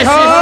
你好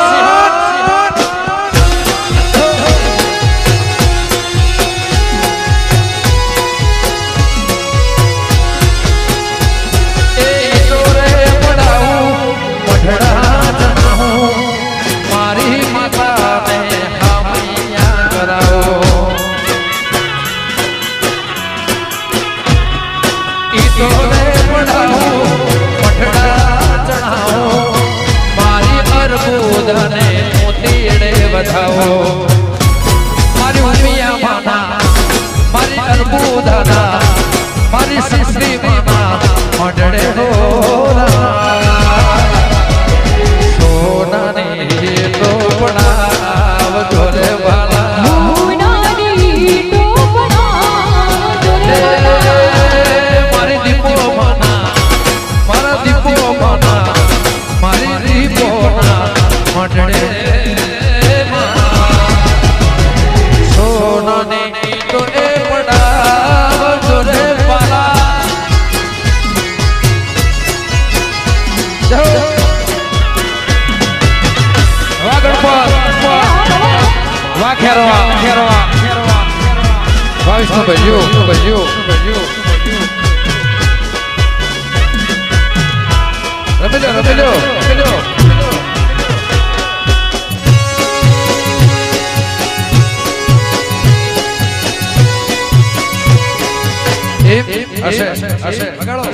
હશે હશે વગાડો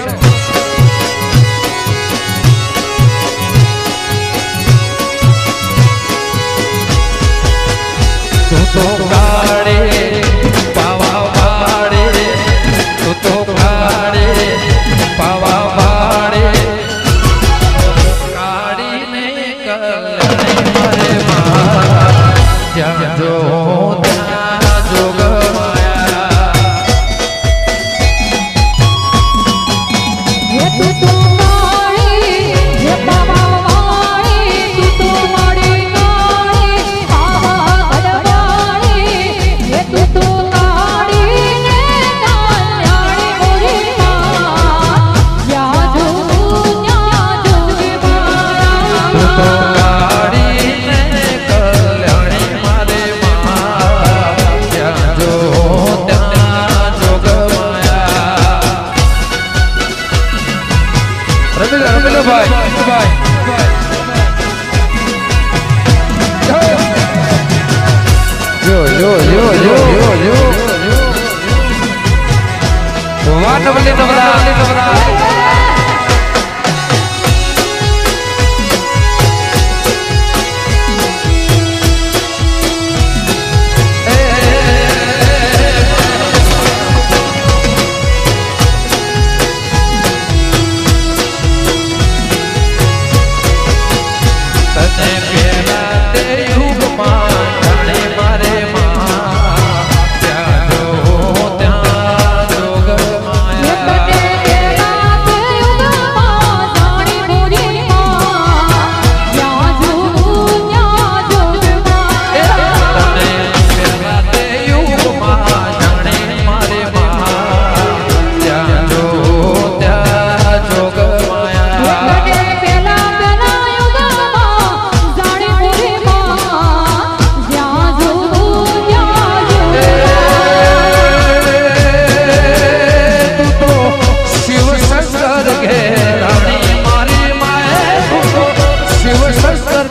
Oh.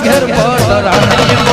ઘેર પર રાણી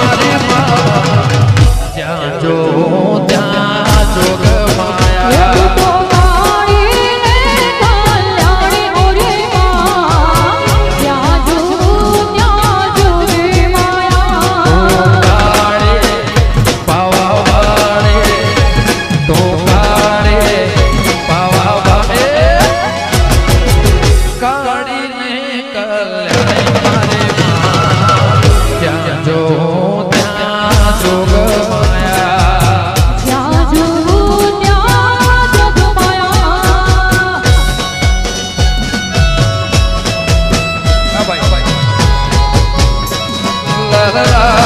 la la la.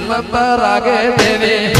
हम पर आगे देवे।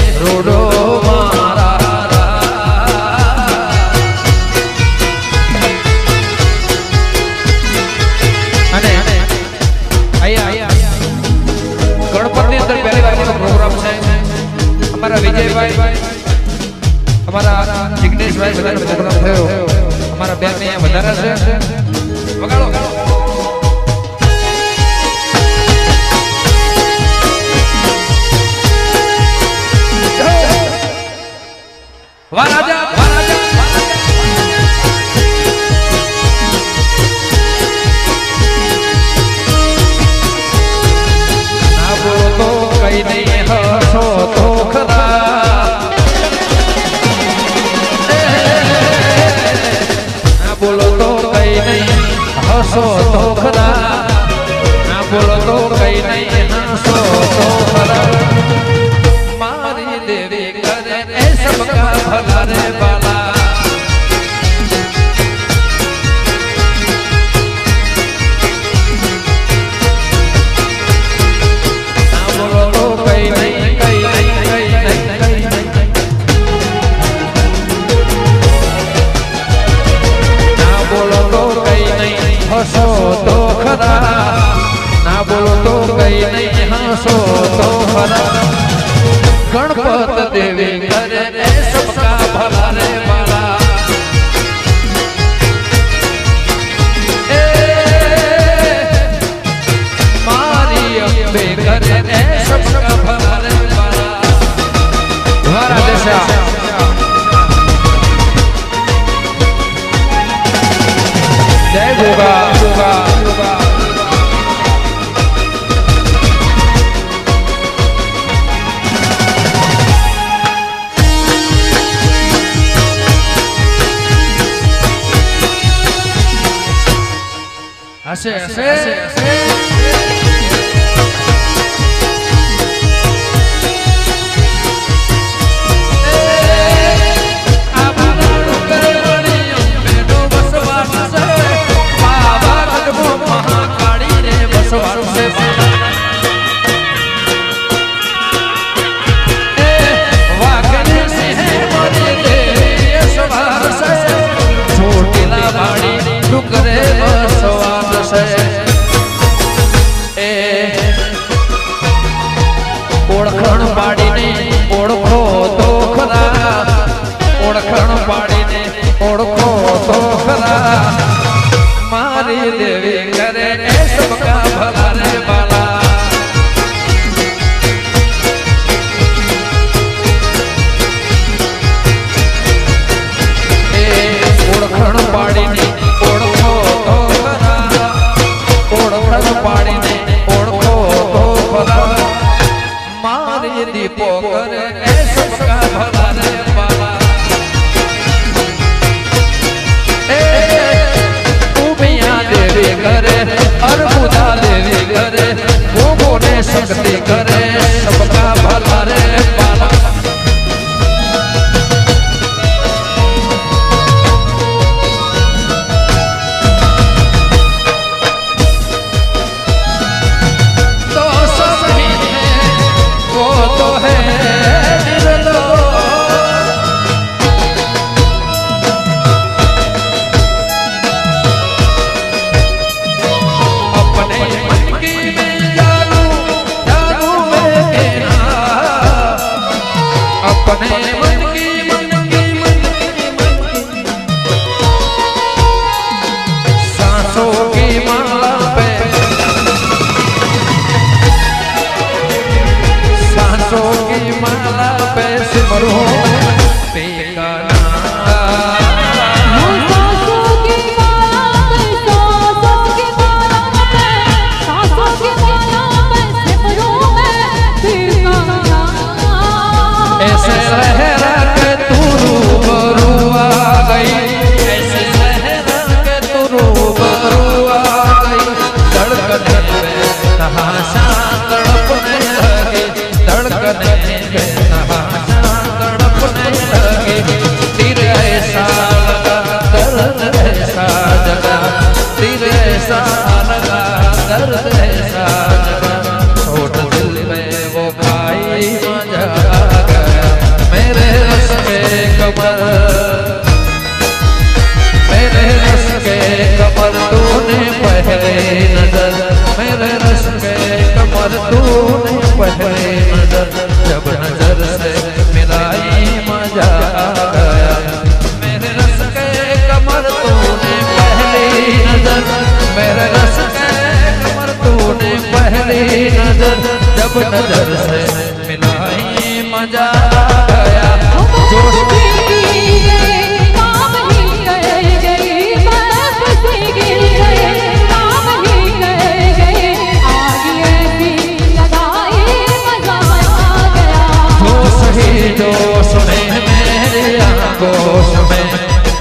गोश में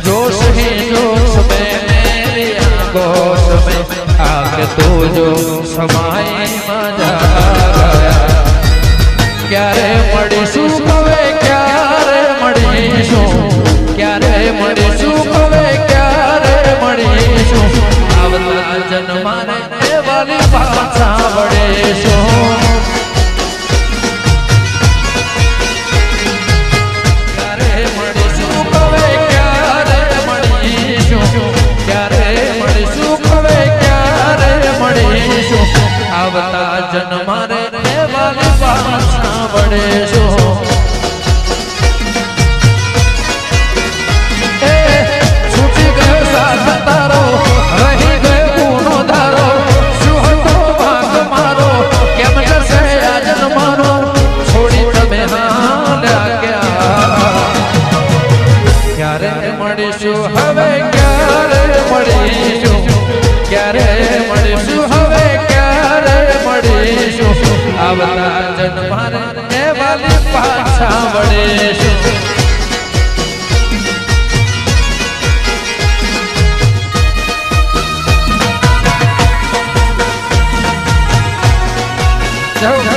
जोश है जोश में मेरे गोश में आके तो जो समाए मजा क्यारे મળીશું હવે ક્યારે મળીશું ક્યારે મળીશું હવે ક્યારે મળીશું આવતા જન્માને વાલી પાછા વળીશું So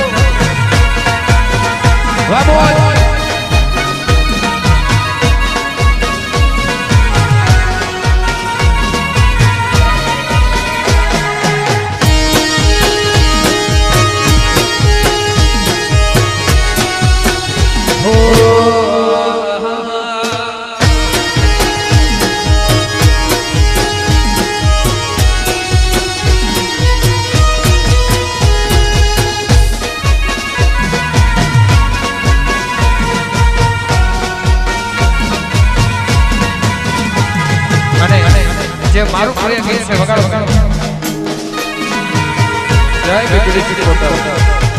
જય વીજળી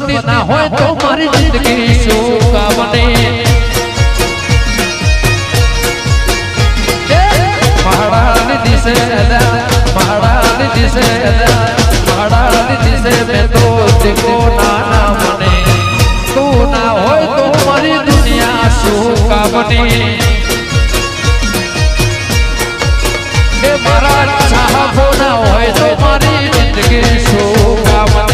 પતિ ના હોય તો મારી જિંદગી શું કામ પહાડાની દિશે પહાડાની દિશે પહાડાની દિશે મેં તો દેખો ના ના મને તું ના હોય તો મારી દુનિયા શું કામ મારા ચાહકો ના હોય તો મારી જિંદગી શું કામ